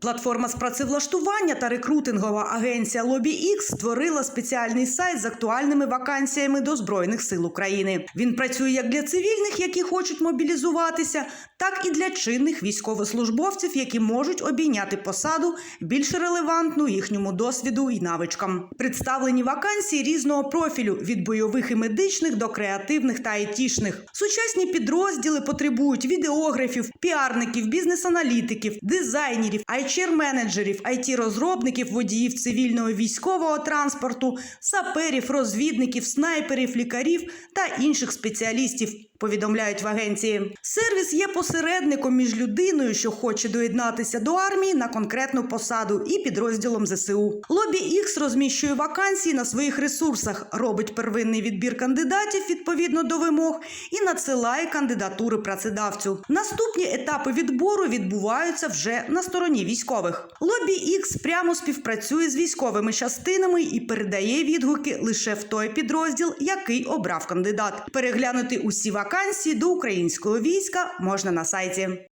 Платформа з працевлаштування та рекрутингова агенція LobbyX створила спеціальний сайт з актуальними вакансіями до Збройних сил України. Він працює як для цивільних, які хочуть мобілізуватися, так і для чинних військовослужбовців, які можуть обійняти посаду більш релевантну їхньому досвіду і навичкам. Представлені вакансії різного профілю від бойових і медичних до креативних та айтішних. Сучасні підрозділи потребують відеографів, піарників, бізнес-аналітиків, дизайнерів, айчер-менеджерів, IT-розробників, водіїв цивільного військового транспорту, саперів, розвідників, снайперів, лікарів та інших спеціалістів. Повідомляють в агенції. Сервіс є посередником між людиною, що хоче доєднатися до армії на конкретну посаду, і підрозділом ЗСУ. Лобі X розміщує вакансії на своїх ресурсах, робить первинний відбір кандидатів відповідно до вимог і надсилає кандидатури працедавцю. Наступні етапи відбору відбуваються вже на стороні військових. Лобі X прямо співпрацює з військовими частинами і передає відгуки лише в той підрозділ, який обрав кандидат. Переглянути усі вакансії до українського війська можна на сайті.